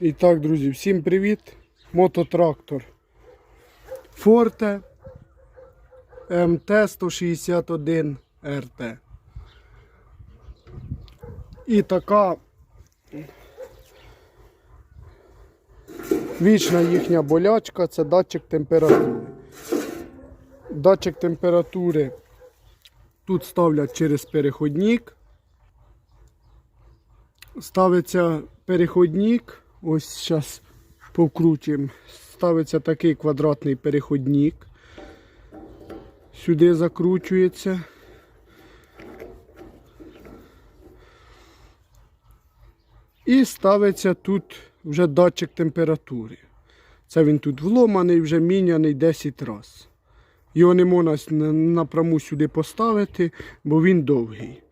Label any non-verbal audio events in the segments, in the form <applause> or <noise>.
І так, друзі, всім привіт! Мототрактор Forte МТ-161 РТ. І така вічна їхня болячка це датчик температури. Датчик температури тут ставлять через переходник. Ставиться переходник. Ось зараз повкрутимо. Ставиться такий квадратний переходник. Сюди закручується. І ставиться тут вже датчик температури. Це він тут вломаний, вже міняний 10 разів. Його не можна напряму сюди поставити, бо він довгий.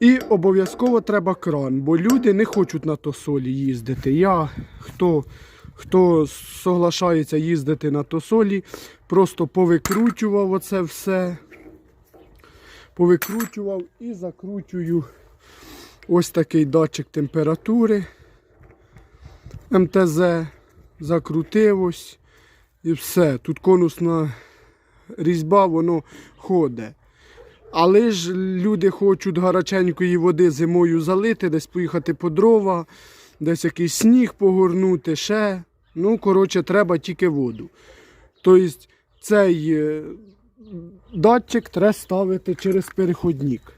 І обов'язково треба кран, бо люди не хочуть на тосолі їздити. Я, хто, хто соглашається їздити на тосолі, просто повикручував оце все. Повикручував і закручую ось такий датчик температури. МТЗ закрутив ось і все. Тут конусна різьба, воно ходить. Але ж люди хочуть гаряченької води зимою залити, десь поїхати по дрова, десь якийсь сніг погорнути, ще. Ну, коротше, треба тільки воду. Тобто цей е, датчик треба ставити через переходник.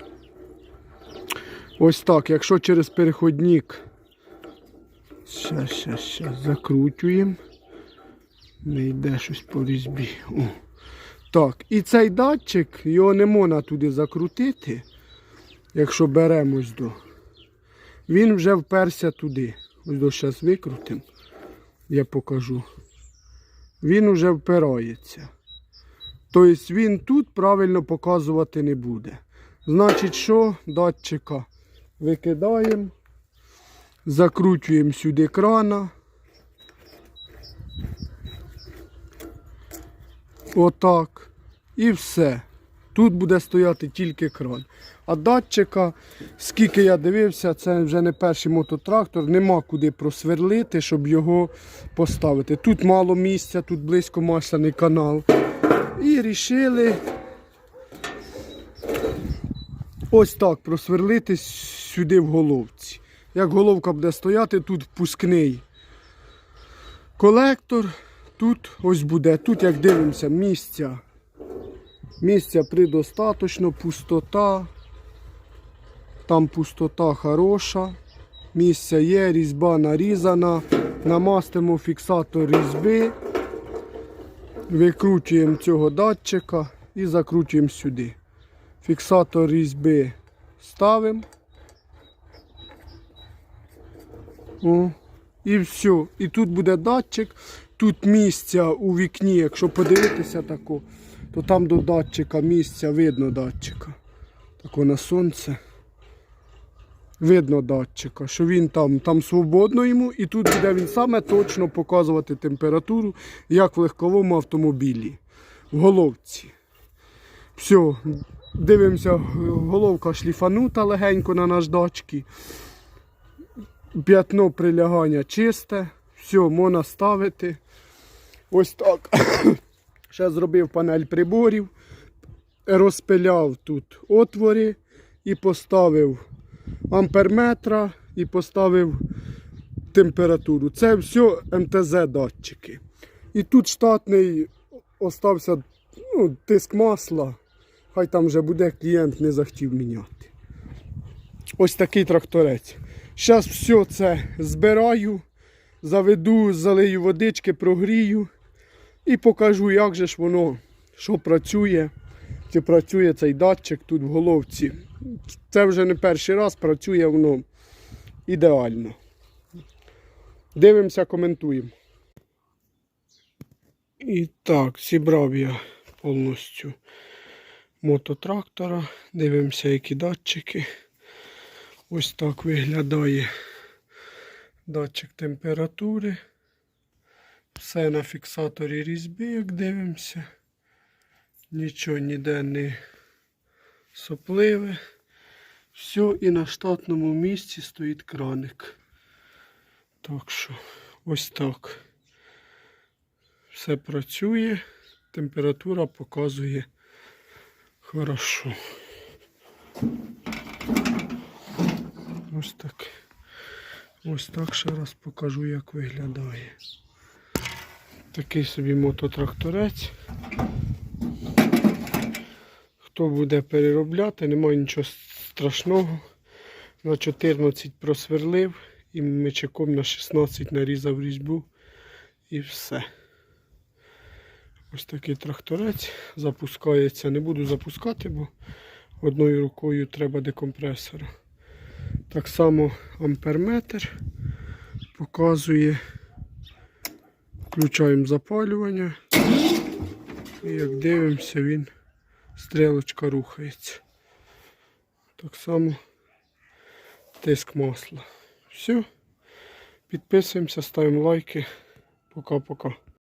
Ось так, якщо через переходник. Щас, щас, щас, закручуємо. Не йде щось по різьбі. О. Так, і цей датчик, його не можна туди закрутити, якщо беремось до. Він вже вперся туди. Ось до зараз викрутимо, я покажу. Він вже впирається. Тобто він тут правильно показувати не буде. Значить, що датчика викидаємо, закручуємо сюди крана. Отак. І все. Тут буде стояти тільки кран. А датчика, скільки я дивився, це вже не перший мототрактор, нема куди просверлити, щоб його поставити. Тут мало місця, тут близько масляний канал. І рішили ось так просверлити сюди в головці. Як головка буде стояти, тут впускний колектор. Тут ось буде, тут як дивимося, місця. Місця предостаточно, пустота. Там пустота хороша. Місця є, різьба нарізана. Намастимо фіксатор різьби. Викручуємо цього датчика і закручуємо сюди. Фіксатор різьби ставимо. І все. І тут буде датчик. Тут місця у вікні, якщо подивитися тако, то там до датчика місця видно датчика. Тако на сонце. Видно датчика, що він там, там свободно йому, і тут буде він саме точно показувати температуру, як в легковому автомобілі. В головці. Все, дивимося, головка шліфанута легенько на наждачки. П'ятно прилягання чисте. Все, можна ставити. Ось так. <coughs> Ще зробив панель приборів, розпиляв тут отвори і поставив амперметра і поставив температуру. Це все МТЗ датчики. І тут штатний остався ну, тиск масла. Хай там вже буде, клієнт не захотів міняти. Ось такий тракторець. Зараз все це збираю, заведу, залию водички, прогрію і покажу, як же ж воно, що працює, чи працює цей датчик тут в головці. Це вже не перший раз, працює воно ідеально. Дивимося, коментуємо. І так, зібрав я повністю мототрактора. Дивимося, які датчики. Ось так виглядає датчик температури. Все на фіксаторі різьби, як дивимося. Нічого ніде не сопливе. Все, і на штатному місці стоїть краник. Так що, ось так. Все працює, температура показує хорошо. Ось так. Ось так ще раз покажу, як виглядає. Такий собі мототракторець. Хто буде переробляти, немає нічого страшного. На 14 просверлив і мечаком на 16 нарізав різьбу і все. Ось такий тракторець запускається. Не буду запускати, бо одною рукою треба декомпресора. Так само амперметр показує. Включаємо запалювання. І як дивимося, він стрілочка рухається. Так само тиск масла. Все. Підписуємося, ставимо лайки. Пока-пока.